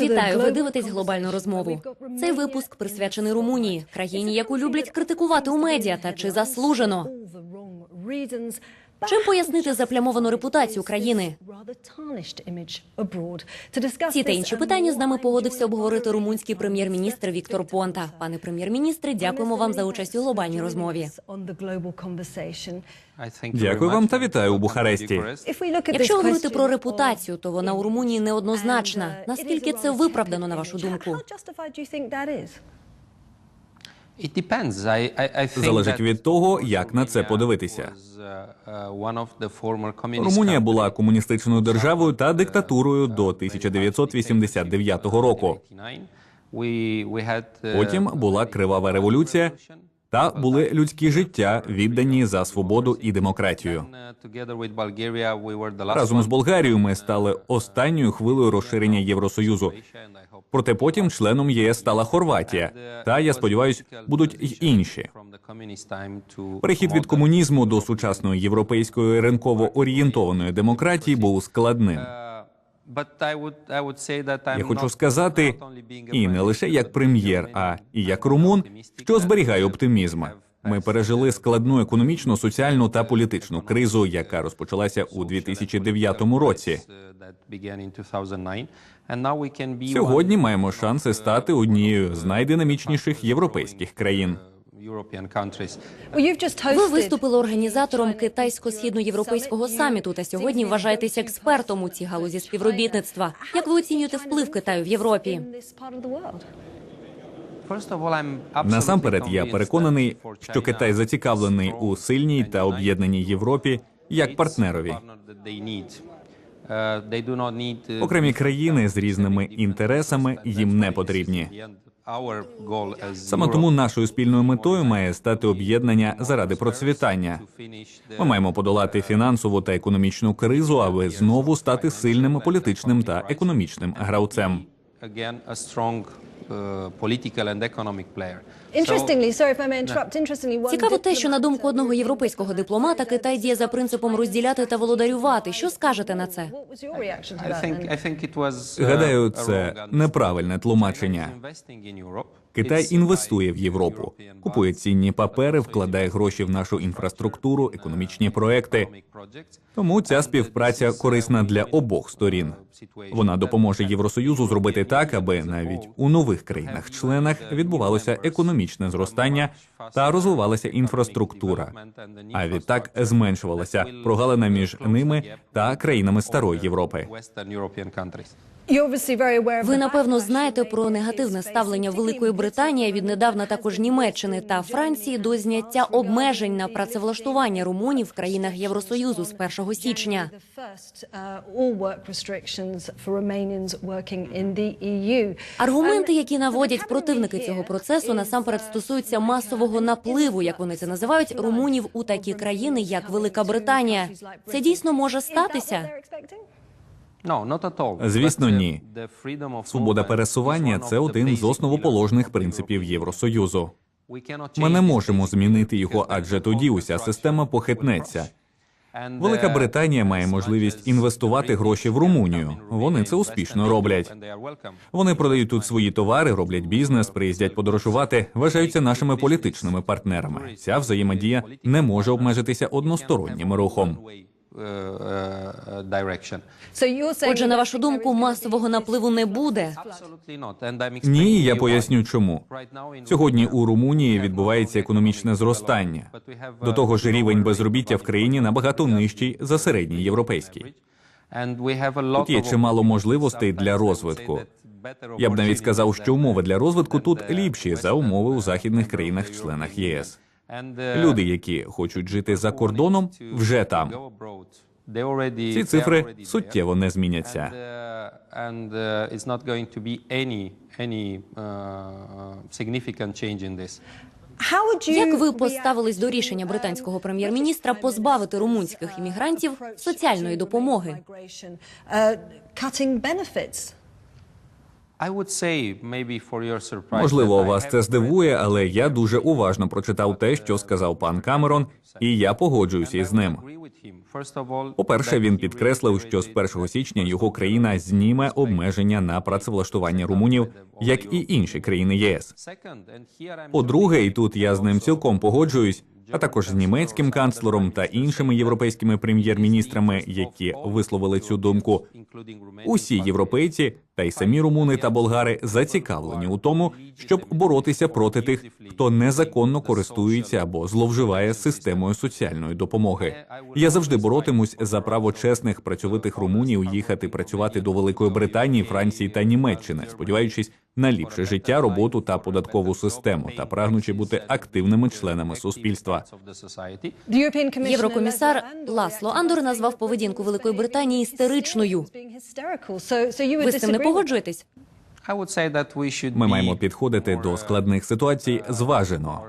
Вітаю, ви дивитесь глобальну розмову. Цей випуск присвячений Румунії, країні, яку люблять критикувати у медіа, та чи заслужено. Чим пояснити заплямовану репутацію країни? Ці та інші питання з нами погодився обговорити румунський прем'єр-міністр Віктор Понта. Пане прем'єр-міністре, дякуємо вам за участь у глобальній розмові. Дякую вам та вітаю у Бухаресті. Якщо говорити про репутацію, то вона у Румунії неоднозначна. Наскільки це виправдано на вашу думку? Залежить від того, як на це подивитися. Румунія була комуністичною державою та диктатурою до 1989 року. Потім була кривава революція, та були людські життя, віддані за свободу і демократію. Разом з Болгарією ми стали останньою хвилею розширення Євросоюзу. Проте потім членом ЄС стала Хорватія. Та я сподіваюся, будуть й інші. Перехід від комунізму до сучасної європейської ринково орієнтованої демократії був складним. Я хочу сказати, і не лише як прем'єр, а і як румун, що зберігає оптимізм. Ми пережили складну економічну, соціальну та політичну кризу, яка розпочалася у 2009 році. Сьогодні маємо шанси стати однією з найдинамічніших європейських країн. Ви виступили організатором китайсько-східноєвропейського саміту та сьогодні вважаєтесь експертом у цій галузі співробітництва. Як ви оцінюєте вплив Китаю в Європі? Насамперед, я переконаний, що Китай зацікавлений у сильній та об'єднаній Європі як партнерові. Окремі країни з різними інтересами їм не потрібні. Саме тому нашою спільною метою має стати об'єднання заради процвітання. Ми маємо подолати фінансову та економічну кризу, аби знову стати сильним політичним та економічним гравцем. Цікаво те, що на думку одного європейського дипломата Китай діє за принципом розділяти та володарювати. Що скажете на це? Гадаю, це неправильне тлумачення. Китай інвестує в Європу, купує цінні папери, вкладає гроші в нашу інфраструктуру, економічні проекти. Тому ця співпраця корисна для обох сторін. Вона допоможе Євросоюзу зробити так, аби навіть у нових країнах-членах відбувалося економічне зростання та розвивалася інфраструктура. А відтак зменшувалася прогалина між ними та країнами старої Європи. Ви напевно знаєте про негативне ставлення Великої Британії віднедавна також Німеччини та Франції до зняття обмежень на працевлаштування румунів в країнах Євросоюзу з 1 січня. Аргументи, які наводять противники цього процесу, насамперед стосуються масового напливу, як вони це називають, румунів у такі країни, як Велика Британія. Це дійсно може статися. Звісно, ні. Свобода пересування це один з основоположних принципів Євросоюзу. Ми не можемо змінити його, адже тоді уся система похитнеться. Велика Британія має можливість інвестувати гроші в Румунію. Вони це успішно роблять. Вони продають тут свої товари, роблять бізнес, приїздять подорожувати, вважаються нашими політичними партнерами. Ця взаємодія не може обмежитися одностороннім рухом. Отже, на вашу думку, масового напливу не буде. Ні, я поясню чому. Сьогодні у Румунії відбувається економічне зростання. До того ж, рівень безробіття в країні набагато нижчий за середній європейський. Тут є чимало можливостей для розвитку. Я б навіть сказав, що умови для розвитку тут ліпші за умови у західних країнах-членах єС. Люди, які хочуть жити за кордоном, вже там. Ці цифри суттєво не зміняться. Як ви поставились до рішення британського прем'єр-міністра позбавити румунських іммігрантів соціальної допомоги? Можливо, вас це здивує, але я дуже уважно прочитав те, що сказав пан Камерон, і я погоджуюся із ним. По-перше, він підкреслив, що з 1 січня його країна зніме обмеження на працевлаштування румунів, як і інші країни ЄС. По-друге, і тут я з ним цілком погоджуюсь, а також з німецьким канцлером та іншими європейськими прем'єр-міністрами, які висловили цю думку. Усі європейці та й самі румуни та болгари зацікавлені у тому, щоб боротися проти тих, хто незаконно користується або зловживає системою соціальної допомоги. Я завжди боротимусь за право чесних працьовитих румунів їхати працювати до Великої Британії, Франції та Німеччини, сподіваючись на ліпше життя, роботу та податкову систему, та прагнучи бути активними членами суспільства. Єврокомісар Ласло Андор назвав поведінку Великої Британії істеричною. Ви з цим не погоджуєтесь? Ми маємо підходити до складних ситуацій зважено.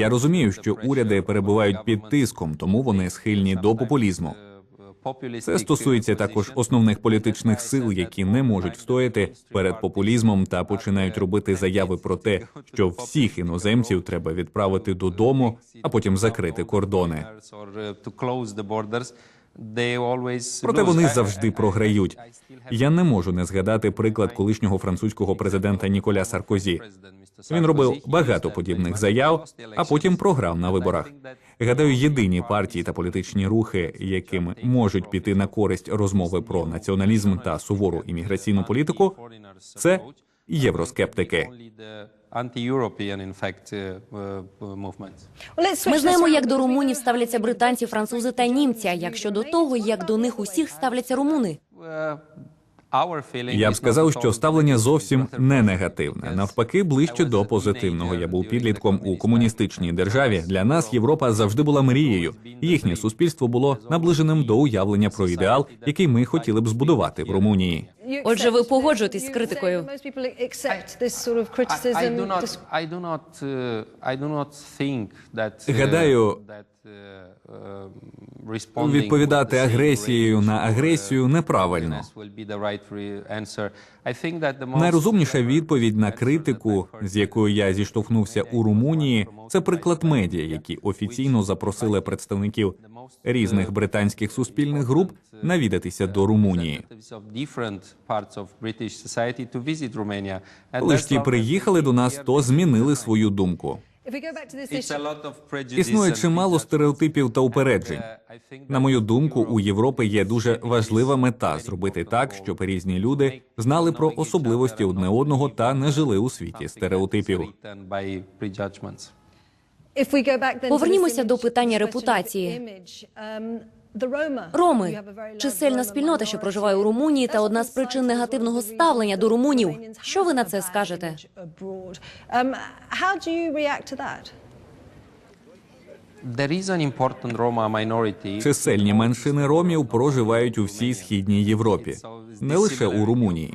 Я розумію, що уряди перебувають під тиском, тому вони схильні до популізму. Це стосується також основних політичних сил, які не можуть встояти перед популізмом та починають робити заяви про те, що всіх іноземців треба відправити додому, а потім закрити кордони. Проте вони завжди програють. Я не можу не згадати приклад колишнього французького президента Ніколя Саркозі. Він робив багато подібних заяв, а потім програв на виборах. Гадаю, єдині партії та політичні рухи, яким можуть піти на користь розмови про націоналізм та сувору імміграційну політику, це євроскептики. Ми знаємо, як до румунів ставляться британці, французи та німці. а Як щодо того, як до них усіх ставляться румуни? Я б сказав, що ставлення зовсім не негативне. Навпаки, ближче до позитивного. Я був підлітком у комуністичній державі. Для нас Європа завжди була мрією. Їхнє суспільство було наближеним до уявлення про ідеал, який ми хотіли б збудувати в Румунії. Отже, ви погоджуєтесь з критикою? Гадаю, відповідати агресією на агресію неправильно. Найрозумніша відповідь на критику, з якою я зіштовхнувся у Румунії, це приклад медіа, які офіційно запросили представників різних британських суспільних груп навідатися до Румунії. Ж ті приїхали до нас, то змінили свою думку. Існує чимало стереотипів та упереджень. На мою думку, у Європи є дуже важлива мета зробити так, щоб різні люди знали про особливості одне одного та не жили у світі стереотипів. Повернімося до питання репутації. Роми чисельна спільнота, що проживає у Румунії, та одна з причин негативного ставлення до румунів. Що ви на це скажете? Чисельні меншини ромів проживають у всій східній Європі, не лише у Румунії.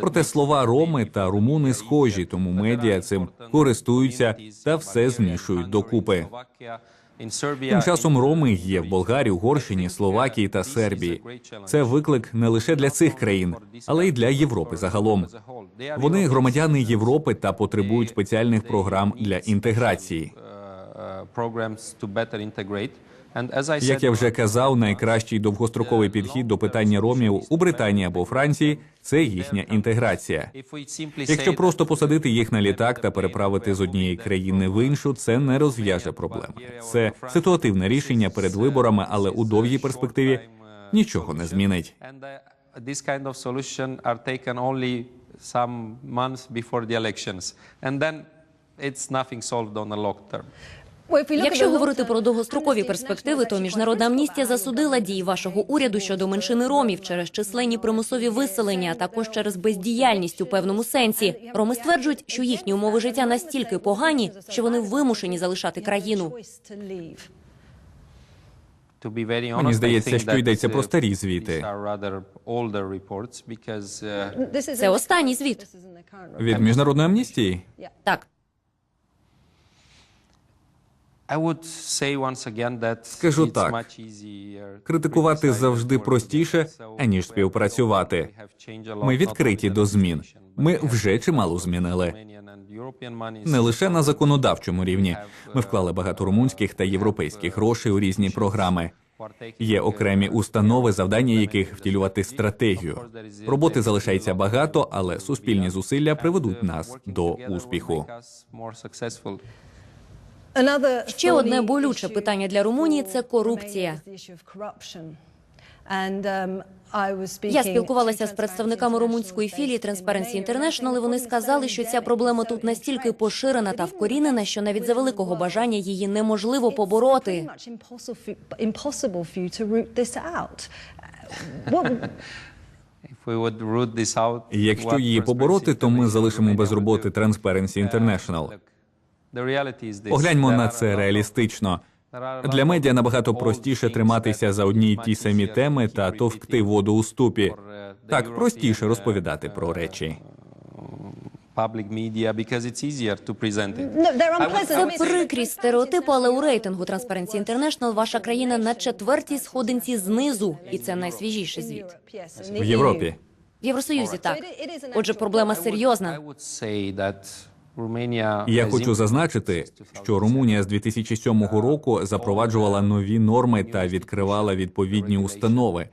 Проте слова роми та румуни схожі, тому медіа цим користуються та все змішують докупи. Тим часом роми є в Болгарії, Угорщині, Словакії та Сербії. Це виклик не лише для цих країн, але й для Європи загалом. Вони громадяни Європи та потребують спеціальних програм для інтеграції. Як я вже казав, найкращий довгостроковий підхід до питання ромів у Британії або Франції це їхня інтеграція. Якщо просто посадити їх на літак та переправити з однієї країни в іншу, це не розв'яже проблеми. Це ситуативне рішення перед виборами, але у довгій перспективі нічого не змінить. Якщо говорити про довгострокові перспективи, то міжнародна амністія засудила дії вашого уряду щодо меншини ромів через численні примусові виселення, а також через бездіяльність у певному сенсі. Роми стверджують, що їхні умови життя настільки погані, що вони вимушені залишати країну. Мені здається, що йдеться про старі звіти. Це останній звіт. Від міжнародної амністії Так, Скажу так, критикувати завжди простіше, аніж співпрацювати. Ми відкриті до змін. Ми вже чимало змінили. Не лише на законодавчому рівні. Ми вклали багато румунських та європейських грошей у різні програми. Є окремі установи, завдання яких втілювати стратегію. Роботи залишається багато, але суспільні зусилля приведуть нас до успіху. Ще одне болюче питання для Румунії це корупція. Я спілкувалася з представниками румунської філії Transparency International, і вони сказали, що ця проблема тут настільки поширена та вкорінена, що навіть за великого бажання її неможливо побороти. Якщо її побороти, то ми залишимо без роботи Transparency International. Погляньмо на це реалістично. Для медіа набагато простіше триматися за одні й ті самі теми та товкти воду у ступі. Так простіше розповідати про речі. Це прикрість стереотипу, але у рейтингу Transparency International ваша країна на четвертій сходинці знизу, і це найсвіжіший звіт. В Європі В Євросоюзі так. Отже, проблема серйозна. Я хочу зазначити, що Румунія з 2007 року запроваджувала нові норми та відкривала відповідні установи,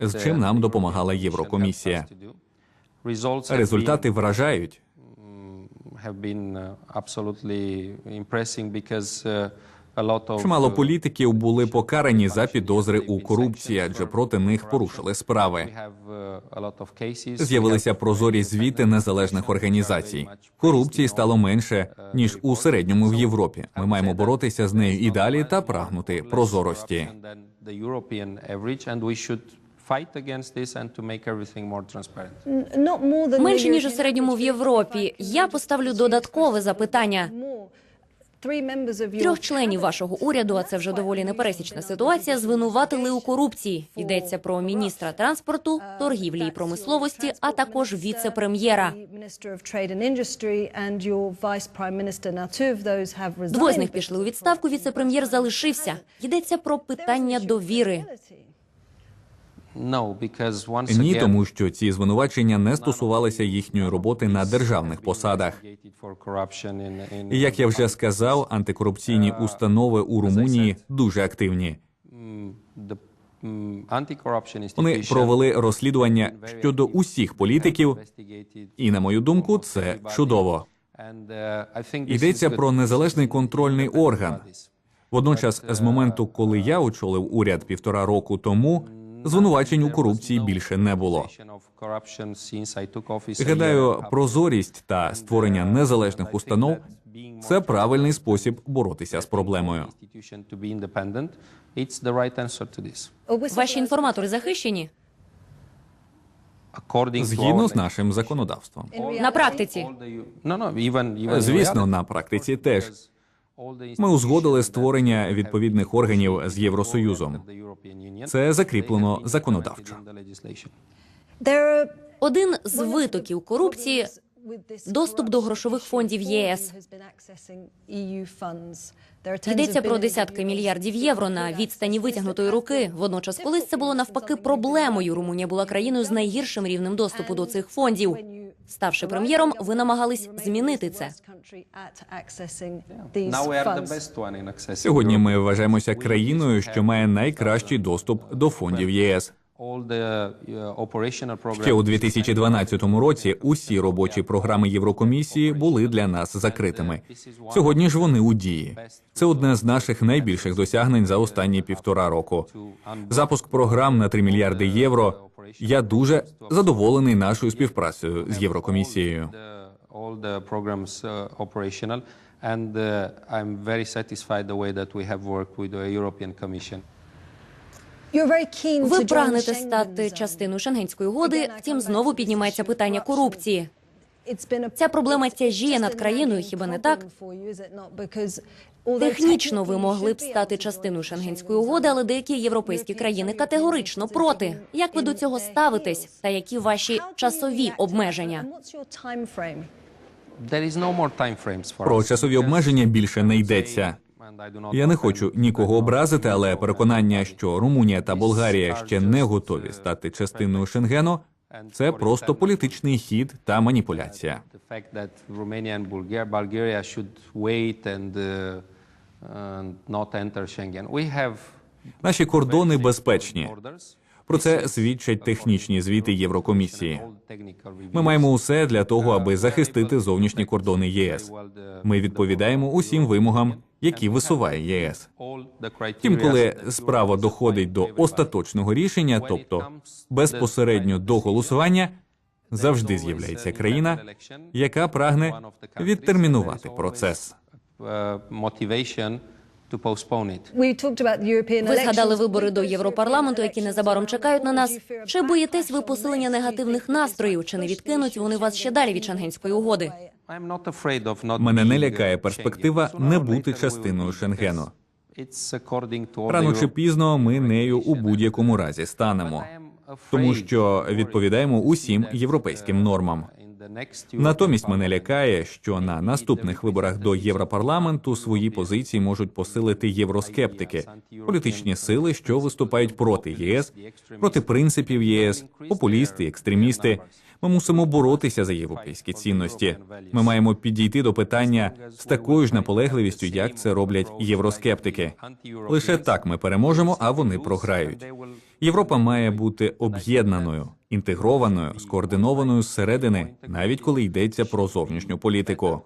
з чим нам допомагала Єврокомісія. Результати вражають. Чимало політиків були покарані за підозри у корупції, адже проти них порушили справи. З'явилися прозорі звіти незалежних організацій. Корупції стало менше ніж у середньому в Європі. Ми маємо боротися з нею і далі та прагнути прозорості. Менше ніж у середньому в Європі. Я поставлю додаткове запитання. Трьох членів вашого уряду, а це вже доволі непересічна ситуація, звинуватили у корупції. Йдеться про міністра транспорту, торгівлі і промисловості, а також віце-прем'єра. Двоє з них пішли у відставку. Віце-прем'єр залишився. Йдеться про питання довіри. Ні, тому що ці звинувачення не стосувалися їхньої роботи на державних посадах. І як я вже сказав, антикорупційні установи у Румунії дуже активні. Вони провели розслідування щодо усіх політиків, і на мою думку, це чудово. Йдеться про незалежний контрольний орган. Водночас, з моменту, коли я очолив уряд півтора року тому, звинувачень у корупції більше не було. Гадаю, прозорість та створення незалежних установ це правильний спосіб боротися з проблемою. Ваші інформатори захищені Згідно з нашим законодавством. на практиці. Звісно, на практиці теж. Ми узгодили створення відповідних органів з Євросоюзом. Це закріплено законодавчо. Один з витоків корупції доступ до грошових фондів ЄС. Йдеться про десятки мільярдів євро на відстані витягнутої руки. Водночас, колись це було навпаки проблемою. Румунія була країною з найгіршим рівнем доступу до цих фондів. Ставши прем'єром, ви намагались змінити це. Сьогодні ми вважаємося країною, що має найкращий доступ до фондів ЄС. Ще у 2012 році усі робочі програми Єврокомісії були для нас закритими. Сьогодні ж вони у дії. Це одне з наших найбільших досягнень за останні півтора року. Запуск програм на 3 мільярди євро. Я дуже задоволений нашою співпрацею з Єврокомісією. And uh, I'm very satisfied the way that we have worked with the European Commission. Ви прагнете стати частиною шенгенської угоди. Втім, знову піднімається питання корупції. Ця проблема тяжіє над країною, хіба не так? Технічно ви могли б стати частиною шенгенської угоди, але деякі європейські країни категорично проти. Як ви до цього ставитесь? Та які ваші часові обмеження? Про часові обмеження більше не йдеться. Я не хочу нікого образити, але переконання, що Румунія та Болгарія ще не готові стати частиною Шенгену, це просто політичний хід та маніпуляція. Наші кордони безпечні. Про це свідчать технічні звіти Єврокомісії. Ми маємо усе для того, аби захистити зовнішні кордони єС. Ми відповідаємо усім вимогам, які висуває ЄС. Втім, коли справа доходить до остаточного рішення, тобто безпосередньо до голосування, завжди з'являється країна, яка прагне відтермінувати процес. Ви згадали вибори до Європарламенту, які незабаром чекають на нас. Чи боїтесь ви посилення негативних настроїв? Чи не відкинуть вони вас ще далі від шенгенської угоди? I'm not afraid of not Мене не лякає перспектива не бути частиною Шенгену. because It's according to all Рано чи пізно ми нею у будь-якому разі станемо, тому що відповідаємо усім європейським uh, нормам. Натомість мене лякає, що на наступних виборах до Європарламенту свої позиції можуть посилити євроскептики, політичні сили, що виступають проти ЄС, проти принципів єС, популісти, екстремісти. Ми мусимо боротися за європейські цінності. Ми маємо підійти до питання з такою ж наполегливістю, як це роблять євроскептики. Лише так ми переможемо, а вони програють. Європа має бути об'єднаною, інтегрованою, скоординованою зсередини, навіть коли йдеться про зовнішню політику.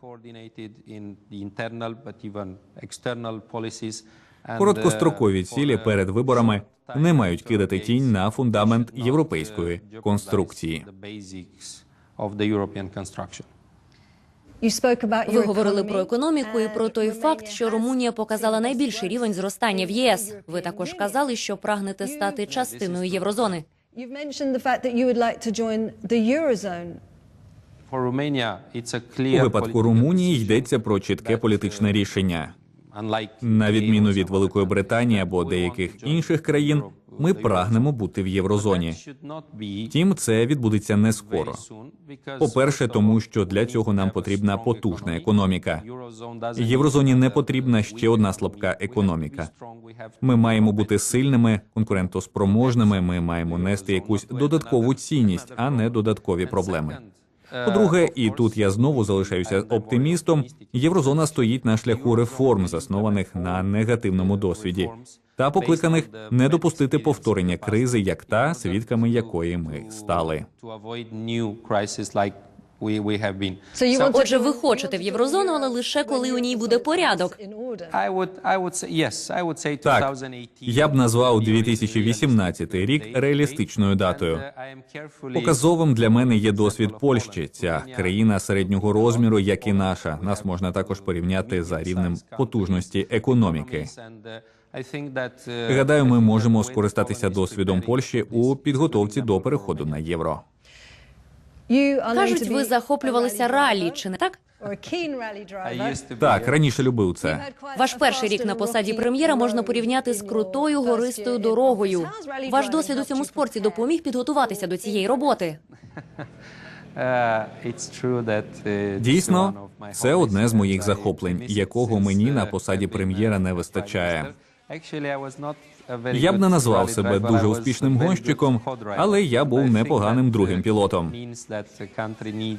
Короткострокові uh, цілі перед uh, виборами не мають кидати тінь на фундамент європейської конструкції. Ви говорили про економіку і про той факт, що Румунія показала найбільший рівень зростання в єС. Ви також казали, що прагнете стати частиною єврозони. У випадку Румунії йдеться про чітке політичне uh, рішення. На відміну від Великої Британії або деяких інших країн, ми прагнемо бути в єврозоні. Втім, це відбудеться не скоро. soon, По-перше, тому що для цього нам потрібна потужна економіка. Єврозоні не потрібна ще одна слабка економіка. Ми маємо бути сильними, конкурентоспроможними. Ми маємо нести якусь додаткову цінність, а не додаткові проблеми. По-друге, і тут я знову залишаюся оптимістом. Єврозона стоїть на шляху реформ, заснованих на негативному досвіді, та покликаних не допустити повторення кризи, як та, свідками якої ми стали. We, we have. Отже, ви хочете в єврозону, але лише коли у ній буде порядок. I would, I would say, yes, I would say Так, я б назвав 2018 рік реалістичною датою. Uh, Показовим для мене є досвід Польщі. Ця країна середнього розміру, як і наша. Нас можна також порівняти за рівнем потужності економіки. Uh, uh, Гадаю, ми можемо скористатися досвідом Польщі у підготовці до переходу на євро. Кажуть, ви захоплювалися раллі, чи не так? Так, раніше любив це. Ваш перший рік на посаді прем'єра можна порівняти з крутою гористою дорогою. Ваш досвід у цьому спорті допоміг підготуватися до цієї роботи. Is one Дійсно, це одне з моїх захоплень, якого мені на uh, посаді прем'єра не вистачає. Я б не назвав себе дуже успішним гонщиком, але я був непоганим другим uh, пілотом.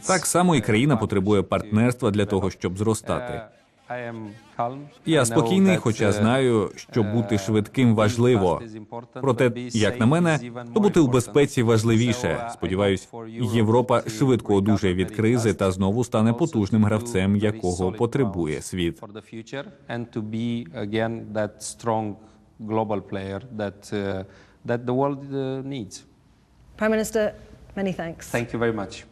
Так само і uh, країна потребує партнерства для того, щоб зростати. Uh. Я спокійний, хоча uh, знаю, що бути швидким важливо. Проте, як на мене, то бути у безпеці важливіше. Сподіваюсь, Європа швидко одужає від кризи та знову стане потужним гравцем, якого потребує світ. uh, uh. Prime Minister, many thanks. Thank you very much.